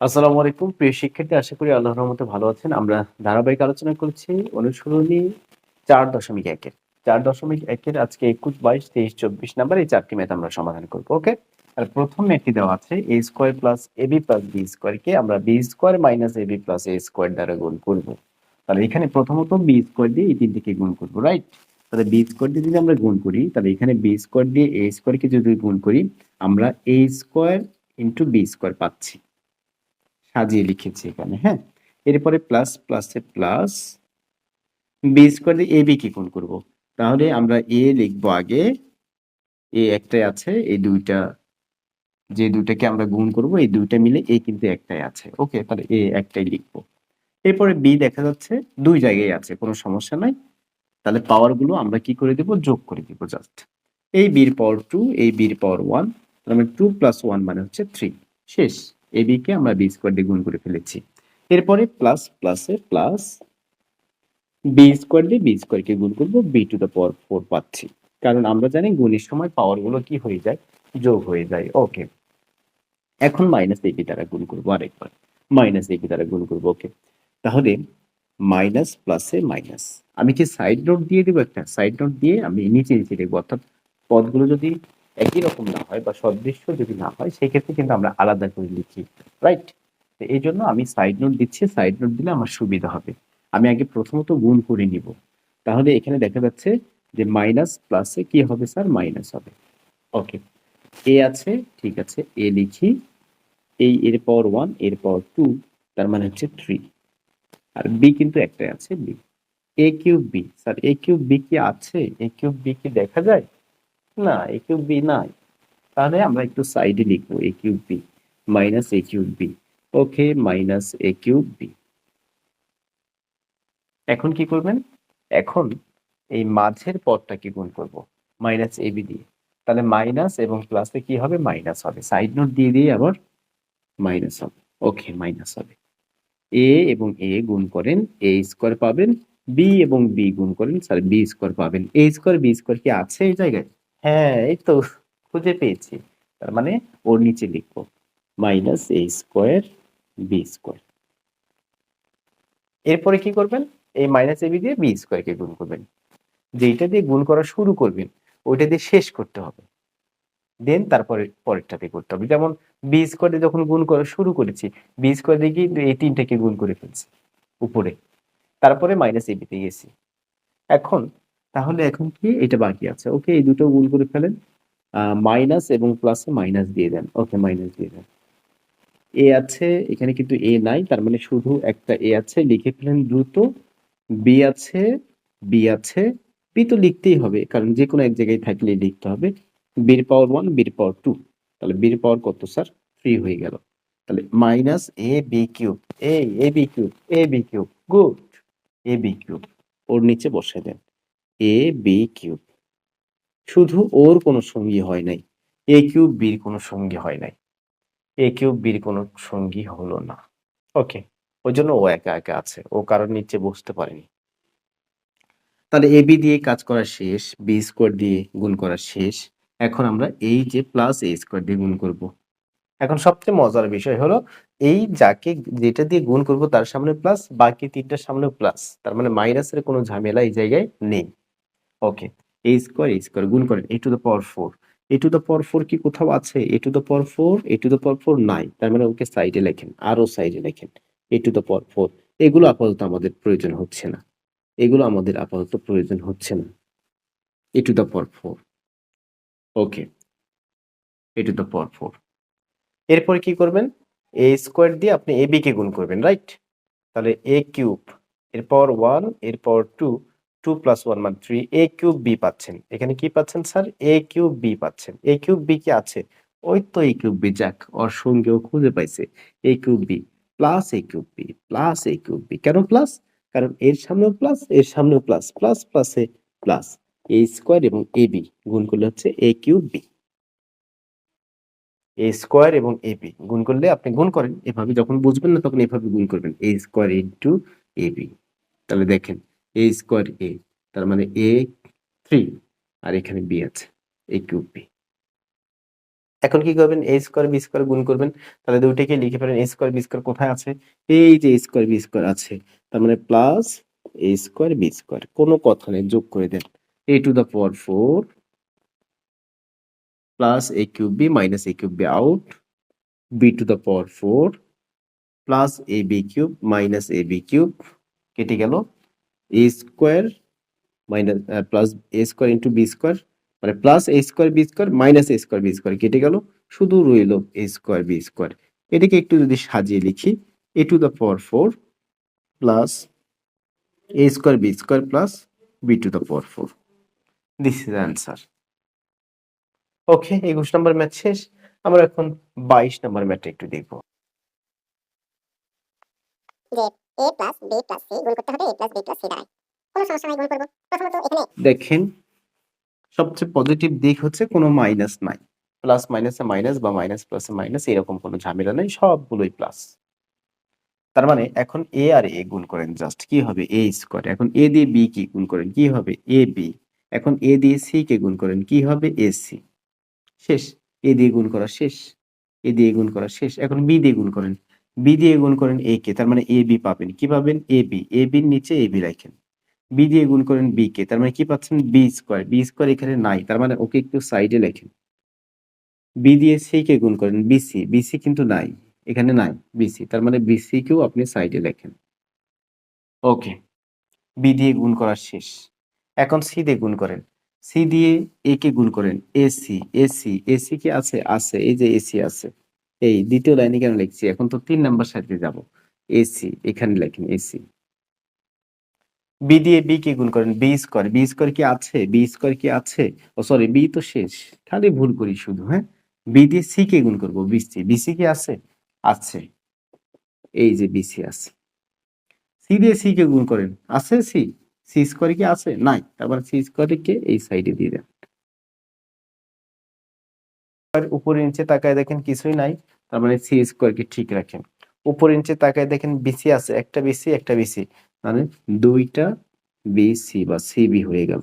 আসসালামু আলাইকুম। প্রিয় শিক্ষার্থী, আশা করি আল্লাহর রহমতে ভালো আছেন। আমরা ধারাবাহিক আলোচনা করছি অনুসরণী চার দশমিক একের চার দশমিক একের আজকে একুশ, বাইশ, তেইশ, চব্বিশ নাম্বার এই চারটি ম্যাথ আমরা সমাধান করব, ওকে? আর প্রথম ম্যাথটি দেওয়া আছে A square plus A B plus B স্কোয়ারকে আমরা B square minus A B plus A square দ্বারা গুণ করব। তাহলে এখানে প্রথমত বি স্কোয়ার দিয়ে এই তিনটিকে গুণ করব রাইট তাহলে বি স্কোয়ার দিয়ে যদি আমরা গুণ করি, তাহলে এখানে বি স্কোয়ার দিয়ে এ স্কোয়ারকে যদি গুণ করি, আমরা A square into B square পাচ্ছি। সাজিয়ে লিখেছি এখানে হ্যাঁ? এরপরে প্লাস প্লাসে প্লাস বি স্কোয়ার দিয়ে এ বি কি গুণ করব? তাহলে আমরা এ লিখব আগে এ একটাই আছে, এই দুইটা, যে দুইটাকে আমরা গুণ করব, এই দুইটা মিলে এ কিন্তু একটাই আছে ওকে তাহলে এ একটাই লিখব। এরপরে বি দেখা যাচ্ছে দুই জায়গায় আছে, কোনো সমস্যা নাই। তাহলে পাওয়ারগুলো আমরা কি করে দেব? যোগ করে দিব জাস্ট এই বির পাওয়ার টু এই বির পাওয়ার ওয়ান তাহলে টু প্লাস ওয়ান মানে হচ্ছে থ্রি শেষ। এ বি কে আমরা বি স্কোয়ার দিয়ে গুণ করে ফেলেছি। এরপরে প্লাস প্লাসে প্লাস বি স্কোয়ার দিয়ে বি স্কোয়ারকে গুণ করব B to the power four পাচ্ছি। কারণ আমরা জানি গুণের সময় পাওয়ারগুলো কি হয়ে যায়? যোগ হয়ে যায়। ওকে এখন মাইনাস এবি দ্বারা গুণ করব আরেকবার। মাইনাস এবি দ্বারা গুণ করব ওকে তাহলে মাইনাস প্লাসে মাইনাস আমি কি সাইড নোট দিয়ে দেবো একটা? সাইড নোট দিয়ে আমি নিচে নিচে দেখব অর্থাৎ পদগুলো যদি একই রকম না হয় বা সদৃশ্য যদি না হয় সেই ক্ষেত্রে কিন্তু আমরা আলাদা করে লিখি রাইট তো এই জন্য আমি সাইড নোট দিচ্ছি সাইড নোট দিলে আমার সুবিধা হবে। আমি আগে প্রথমত গুণ করে নিব। তাহলে এখানে দেখা যাচ্ছে যে মাইনাস প্লাসে কি হবে স্যার মাইনাস হবে। ওকে এ আছে, ঠিক আছে এ লিখি। এই এর পাওয়ার ওয়ানের পাওয়ার টু তার মানে হচ্ছে থ্রি আর বি কিন্তু একটাই আছে B A cube B sir A cube B কি আছে? এ কিউব বি কি দেখা যায়? না এ কিউব বি নাই। তাহলে আমরা একটু সাইডে লিখব A cube B minus A cube B okay minus A cube B এখন কি করবেন? এখন এই মাঝের পদটাকে গুণ করব মাইনাস এ বি দিয়ে। তাহলে মাইনাস এবং প্লাসে কি হবে? মাইনাস হবে। সাইড নোট দিয়ে দিয়ে আবার মাইনাস হবে। ওকে মাইনাস হবে। এ এবং এ গুণ করেন এ স্কোয়ার পাবেন বি এবং বি গুণ করেন স্যার বি স্কোয়ার পাবেন। এ স্কোয়ার বি স্কোয়ার কি আছে এই জায়গায়? হ্যাঁ এই তো খুঁজে পেয়েছি। তার মানে ওর নিচে লিখব minus A square B square এরপরে কি করবেন? এই মাইনাস এবি দিয়ে বি স্কোয়ারকে গুণ করবেন। যেইটা দিয়ে গুণ করা শুরু করবেন, ওইটা দিয়ে শেষ করতে হবে। দেন তারপরে পরেরটাতে করতে হবে। যেমন বি স্কোয়ার দিয়ে যখন গুণ করা শুরু করেছি বি স্কোয়ার দিয়ে কিন্তু এই তিনটাকে গুণ করে ফেলছি, উপরে। তারপরে মাইনাস এবিতে গেছি। এখন তাহলে এখন কি? এটা বাকি আছে। ওকে এই দুটো গুণ করে ফেলেন। মাইনাস এবং প্লাসে মাইনাস দিয়ে দেন। ওকে মাইনাস দিয়ে দেন। এ আছে, এখানে কিন্তু এ নাই, তার মানে শুধু একটা এ আছে, লিখে ফেলেন দ্রুত। বি আছে বি আছে বি তো লিখতেই হবে, কারণ যে কোনো এক জায়গায় থাকলে লিখতে হবে। বির পাওয়ার ওয়ান বির পাওয়ার টু তাহলে বির পাওয়ার কত স্যার থ্রি হয়ে গেল। তাহলে minus A B cube A B cube A B cube good A B cube ওর নিচে বসে দেন। এ বি কিউব শুধু ওর কোনো সঙ্গী হয় নাই এ কিউব বির কোনো সঙ্গী হয় নাই। এ কিউব বির কোনো সঙ্গী হলো না। ওকে ওই জন্য ও একা একা আছে, ও কারোর নিচে বসতে পারেনি। তাহলে এ বি দিয়ে কাজ করা শেষ বি স্কোয়ার দিয়ে গুণ করা শেষ। এখন আমরা এই যে প্লাস এ স্কোয়ার দিয়ে গুণ করব। এখন সবচেয়ে মজার বিষয় হলো, এই যাকে যেটা দিয়ে গুণ করব তার সামনে প্লাস বাকি তিনটার সামনে প্লাস তার মানে মাইনাসের কোনো ঝামেলা এই জায়গায় নেই। ওকে এ স্কোয়ার এ স্কোয়ার গুণ করেন A to the power four A to the power four কি কোথাও আছে? A to the power four A to the power four নাই। তার মানে ওকে সাইডে লেখেন, আরও সাইডে লেখেন। A to the power four এগুলো আপাতত আমাদের প্রয়োজন হচ্ছে না। এগুলো আমাদের আপাতত প্রয়োজন হচ্ছে না। A to the power four okay A to the power four এরপরে কি করবেন? এ স্কোয়ার দিয়ে আপনি এ বি কে গুণ করবেন রাইট তাহলে এ কিউব এর পাওয়ার ওয়ানের power two two plus one মানে থ্রি এ কিউব বি পাচ্ছেন। এখানে কি পাচ্ছেন, স্যার? এ কিউব বি পাচ্ছেন। এ কিউব বি কি আছে? ওই তো এ কিউব বি যাক ওর সঙ্গেও খুঁজে পাইছে। A cube B plus A cube B plus A cube B কেন প্লাস কারণ এর সামনেও প্লাস এর সামনেও প্লাস প্লাস প্লাসে প্লাস এ স্কোয়ার এবং এ বি গুণ করলে হচ্ছে A cube B A square এবং এ বি গুণ করলে আপনি গুণ করেন। এভাবে যখন বুঝবেন না, তখন এভাবে গুণ করবেন। A square into A B তাহলে দেখেন এ স্কোয়ার এ তার মানে এ থ্রি আর এখানে বি আছে এ কিউব বি এখন কি করবেন? এ স্কোয়ার বি স্কোয়ার গুণ করবেন, তাহলে দুইটাকে লিখে ফেলেন এ স্কোয়ার বি স্কোয়ার কোথায় আছে? এই যে স্কোয়ার বি স্কোয়ার আছে, তার মানে plus A square B square কোনো কথা নেই, যোগ করে দেন। A to the power four plus A cube B minus A cube B out B to the power four plus A B cube minus A B cube কেটে গেল। A square minus plus A square into B square মানে plus A square B square minus A square B square কেটে গেল, শুধু রইল এ square B square এটাকে একটু যদি সাজিয়ে লিখি A to the power four plus A square B square plus B to the power four this is answer okay একুশ নম্বর ম্যাথ শেষ। আমরা এখন বাইশ নম্বর ম্যাথটা একটু দেখব। দেখেন, সবচেয়ে পজিটিভ দিক হচ্ছে কোনো মাইনাস নাই। প্লাস মাইনাসে মাইনাস বা মাইনাস প্লাসে মাইনাস এরকম কোনো ঝামেলা নেই, সবগুলোই প্লাস তার মানে এখন এ আর এ গুণ করেন জাস্ট কি হবে? এ স্কোয়ার এখন এ দিয়ে বি কি গুণ করেন? কি হবে? এ বি এখন এ দিয়ে সি কে গুণ করেন, কি হবে? এ সি শেষ। এ দিয়ে গুণ করা শেষ। এ দিয়ে গুণ করা শেষ। এখন বি দিয়ে গুণ করেন বি দিয়ে গুণ করেন এ কে তার মানে এ বি পাবেন। কি পাবেন? এ বি এ বির নিচে এ বি রাখেন। বি দিয়ে গুণ করেন বি কে তার মানে কি পাচ্ছেন? বি স্কোয়ার বি স্কোয়ার এখানে নাই, তার মানে ওকে একটু সাইডে লেখেন। বি দিয়ে সি কে গুণ করেন বিসি বিসি কিন্তু নাই, এখানে নাই বিসি তার মানে বিসি কেও আপনি সাইডে লেখেন। ওকে বি দিয়ে গুণ করা শেষ। এখন সি দিয়ে গুণ করেন। সি দিয়ে এ কে গুণ করেন। এসি এসি এসি কি আছে? আছে, এই যে এসি আছে। এই দ্বিতীয় লাইনে কেন লিখছি? এখন তো তিন নাম্বার সাইডে যাব। এসি এখানে লেখেন এসি বি দিয়ে বি কে গুণ করেন? বি স্কোয়ার বি স্কোয়ার কি আছে? বি স্কোয়ার কি আছে? ও সরি বি তো শেষ। খালি ভুল করি শুধু হ্যাঁ? বি দিয়ে সি কে গুণ করব? বিসি বিসি কি আছে? আছে। এই যে বিসি আছে। সি দিয়ে সি কে গুণ করেন? আছে সি সি স্কোয়ার কি আছে? নাই। তারপর সি স্কোয়ার কে এই সাইডে দিয়ে দেন। উপরে নিচে তাকায় দেখেন কিছুই নাই, তার মানে সি স্কোয়ার কে ঠিক রাখেন। উপরে নিচে তাকায় দেখেন বিসি আছে, একটা বিসি একটা বিসি মানে দুইটা বিসি বা সিবি হয়ে গেল।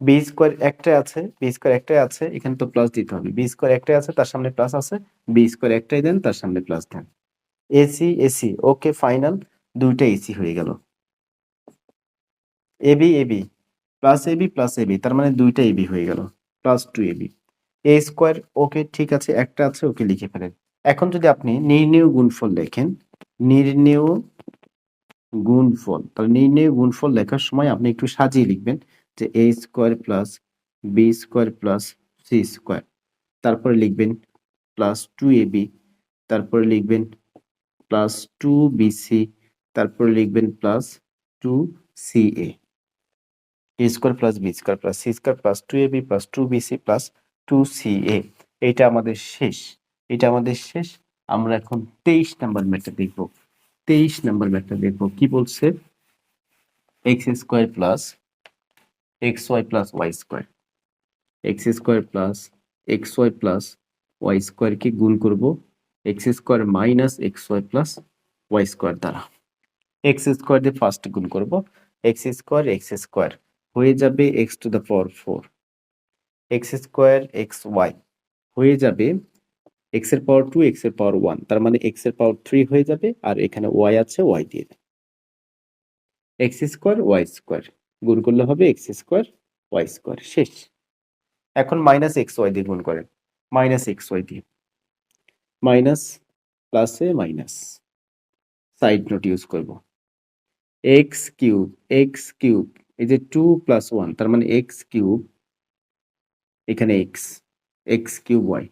বি স্কোয়ার একটাই আছে বি স্কোয়ার একটাই আছে, এখানে তো প্লাস দিতে হবে। বি স্কোয়ার একটাই আছে, তার সামনে প্লাস আছে বি স্কোয়ার একটাই দেন, তার সামনে প্লাস দেন। এসি এসি ওকে ফাইনাল দুইটা এসি হয়ে গেল। AB AB plus AB plus AB তার মানে দুইটা এবি হয়ে গেল plus two AB A square okay ঠিক আছে, একটা আছে ওকে লিখে ফেলেন। এখন যদি আপনি নির্ণেয় গুণফল লেখেন, নির্ণেয় গুণফল, তাহলে নির্ণয় গুণফল লেখার সময় আপনি একটু সাজিয়ে লিখবেন যে A square plus B square plus C square তারপরে লিখবেন প্লাস টু এ বি তারপরে লিখবেন প্লাস টু বিসি তারপরে লিখবেন plus two C A square plus B square plus C square plus two A B plus two BC plus two C A এটা আমাদের শেষ, এটা আমাদের শেষ, আমরা এখন তেইশ নাম্বার ম্যাথটা দেখব, তেইশ নাম্বার ম্যাথটা দেখব, কি বলছে? X square plus X Y plus Y square X square plus X Y plus Y স্কোয়ারকে গুণ করব X square minus X Y plus Y square দ্বারা এক্স স্কোয়ার দিয়ে ফার্স্ট গুণ করব এক্স স্কোয়ার এক্স স্কোয়ার হয়ে যাবে X to the power four X square X Y হয়ে যাবে এক্সের পাওয়ার টু, এক্সের পাওয়ার ওয়ান। তার মানে এক্সের পাওয়ার থ্রি হয়ে যাবে আর এখানে ওয়াই আছে, ওয়াই দিয়ে দেন এক্স স্কোয়ার, ওয়াই স্কোয়ার। গুণ করলে হবে এক্স স্কোয়ার, ওয়াই স্কোয়ার। শেষ। এখন মাইনাস এক্স ওয়াই দিয়ে গুণ করেন। মাইনাস এক্স ওয়াই দিয়ে। মাইনাস প্লাসে মাইনাস। সাইড নোট ইউজ করব। এক্স কিউব এক্স কিউব, এই যে টু প্লাস ওয়ান, তার মানে এক্স কিউব এখানে X X cube Y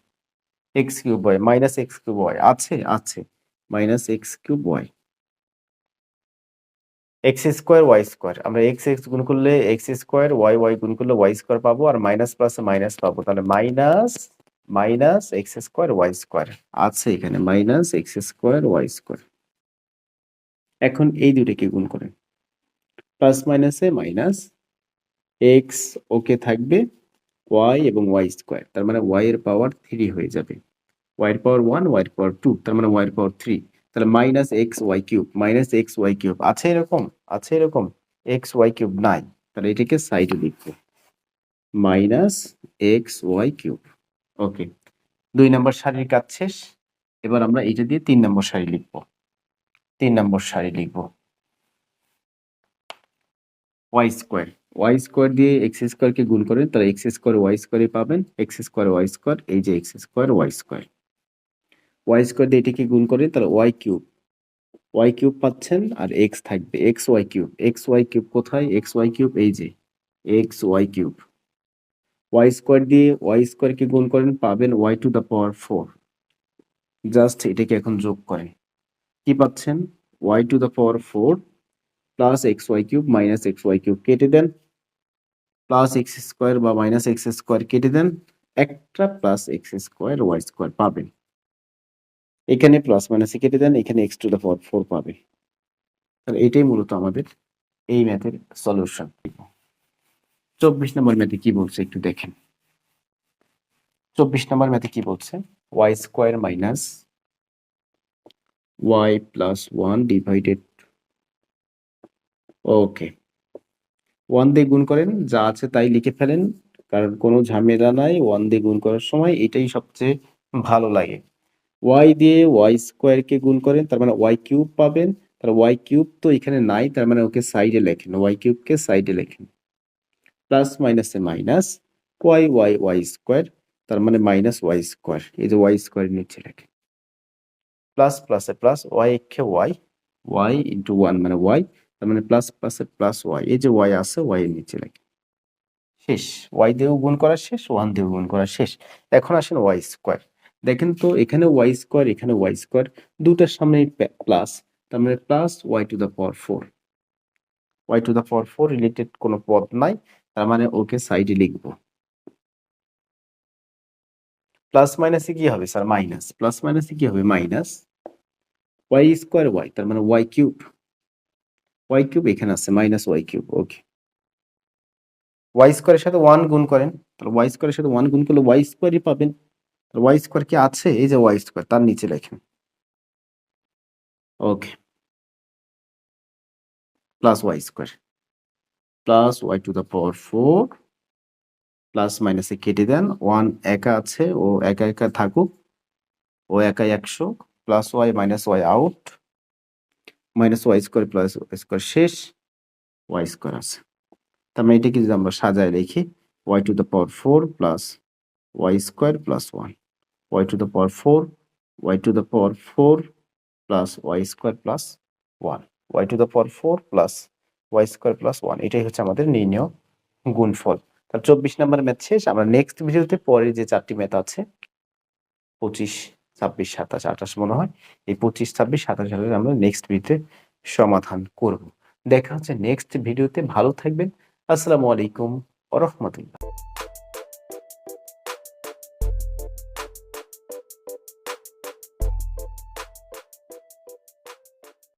X cube Y minus X cube Y আছে আছে minus X cube Y X square Y square আমরা X X গুণ করলে এক্স স্কোয়ার ওয়াই ওয়াই গুণ করলে ওয়াই স্কোয়ার পাবো আর মাইনাস প্লাসে মাইনাস পাবো, তাহলে minus minus X square Y square আছে এখানে minus X square Y square এখন এই দুটোকে গুণ করেন। প্লাস মাইনাসে মাইনাস এক্স ওকে থাকবে। ওয়াই এবং ওয়াই স্কোয়ার তার মানে ওয়াই এর পাওয়ার থ্রি হয়ে যাবে। ওয়াই এর পাওয়ার ওয়ান ওয়াই এর পাওয়ার টু তার মানে ওয়াই এর পাওয়ার থ্রি তাহলে minus X Y cube minus X Y cube আছে এরকম আছে এরকম এক্স ওয়াই কিউব নাই তাহলে এটাকে সাইডে লিখব। Minus X Y cube okay দুই নম্বর সারির কাজ শেষ, এবার আমরা এটা দিয়ে তিন নম্বর সারি লিখব, তিন নম্বর সারি লিখব ওয়াই স্কোয়ার ওয়াই স্কোয়ার দিয়ে এক্স স্কোয়ারকে গুণ করেন, তাহলে এক্স স্কোয়ার ওয়াই স্কোয়ারে পাবেন এক্স স্কোয়ার ওয়াই স্কোয়ার এই যে X square Y square Y square দিয়ে এটাকে গুণ করেন, তাহলে ওয়াই কিউব ওয়াই কিউব পাচ্ছেন আর এক্স থাকবে X Y cube X Y cube কোথায়? এক্স ওয়াই কিউব এই যে X Y cube Y square দিয়ে ওয়াই স্কোয়ারকে গুণ করেন, পাবেন Y to the power four just এটাকে এখন যোগ করেন। কি পাচ্ছেন? Y to the power four plus X Y cube minus X Y cube কেটে দেন। প্লাস এক্স স্কোয়ার বা মাইনাস এক্স স্কোয়ার কেটে দেন, একটা plus X square Y square পাবেন। এখানে প্লাস মাইনাসে কেটে দেন, এখানে X to the power four পাবে তাহলে এটাই মূলত আমাদের এই ম্যাথের সলিউশন চব্বিশ নম্বর ম্যাথে কি বলছে একটু দেখেন। চব্বিশ নম্বর ম্যাথে কি বলছে? Y square minus Y plus one divided okay one দিয়ে গুণ করেন, যা আছে তাই লিখে ফেলেন। কারণ কোনো ঝামেলা নাই ওয়ান দিয়ে গুণ করার সময় এটাই সবচেয়ে ভালো লাগে। ওয়াই দিয়ে ওয়াই স্কোয়ারকে গুণ করেন, তার মানে ওয়াই কিউব পাবেন। তার ওয়াই কিউব তো এখানে নাই, তার মানে ওকে সাইডে লেখেন ওয়াই কিউবকে সাইডে লেখেন। প্লাস মাইনাসে minus Y Y Y square তার মানে মাইনাস ওয়াই স্কোয়ার এই যে ওয়াই স্কোয়ার নিচে লেখেন। প্লাস প্লাসে প্লাস ওয়াই একে ওয়াই ওয়াই ইন্টু ওয়ান মানে ওয়াই তার মানে প্লাস প্লাসে প্লাস ওয়াই এই যে ওয়াই আছে ওয়াই এর নিচে লেখেন শেষ। ওয়াই দিয়েও গুণ করা শেষ ওয়ান দিয়েও গুণ করা শেষ। এখন আসেন ওয়াই স্কোয়ার দেখেন তো, এখানে ওয়াই স্কোয়ার এখানে ওয়াই স্কোয়ার দুটার সামনে প্লাস তার মানে plus Y to the power four Y to the power four related কোনো পদ নাই, তার মানে ওকে সাইডে লিখব। প্লাস মাইনাসে কি হবে স্যার মাইনাস প্লাস মাইনাসে কি হবে? মাইনাস ওয়াই স্কোয়ার ওয়াই তার মানে ওয়াই কিউব ওয়াই কিউব এখানে আছে minus Y cube okay Y স্কোয়ারের সাথে ওয়ান গুণ করেন, তাহলে ওয়াই স্কোয়ারের সাথে ওয়ান গুণ করলে ওয়াই স্কোয়ারই পাবেন। ওয়াই স্কোয়ার কি আছে? এই যে ওয়াই স্কোয়ার তার নিচে লেখেন। Okay plus Y square plus Y to the power four plus মাইনাসে কেটে দেন ওয়ান একা আছে, ও একা একা থাকুক, ও একাই একশো plus Y minus Y out minus Y square plus Y square শেষ ওয়াই স্কোয়ার আছে। তার মানে এটাকে যদি আমরা সাজায় লিখি Y to the power four plus Y square plus one Y to the power four Y to the power four plus Y square plus one Y to the power four plus Y square plus one এটাই হচ্ছে আমাদের নির্ণয় গুণফল। তার চব্বিশ নম্বর math শেষ, আমরা next ভিডিওতে পরে যে চারটি ম্যাথ আছে, পঁচিশ ছাব্বিশ, সাতাশ, আঠাশ মনে হয়। এই পঁচিশ, ছাব্বিশ, সাতাশ আঠাশ আমরা নেক্সট ভিডিওতে সমাধান করব। দেখা হচ্ছে নেক্সট ভিডিওতে ভালো থাকবেন। আসসালামু আলাইকুম রহমতুল্লাহ।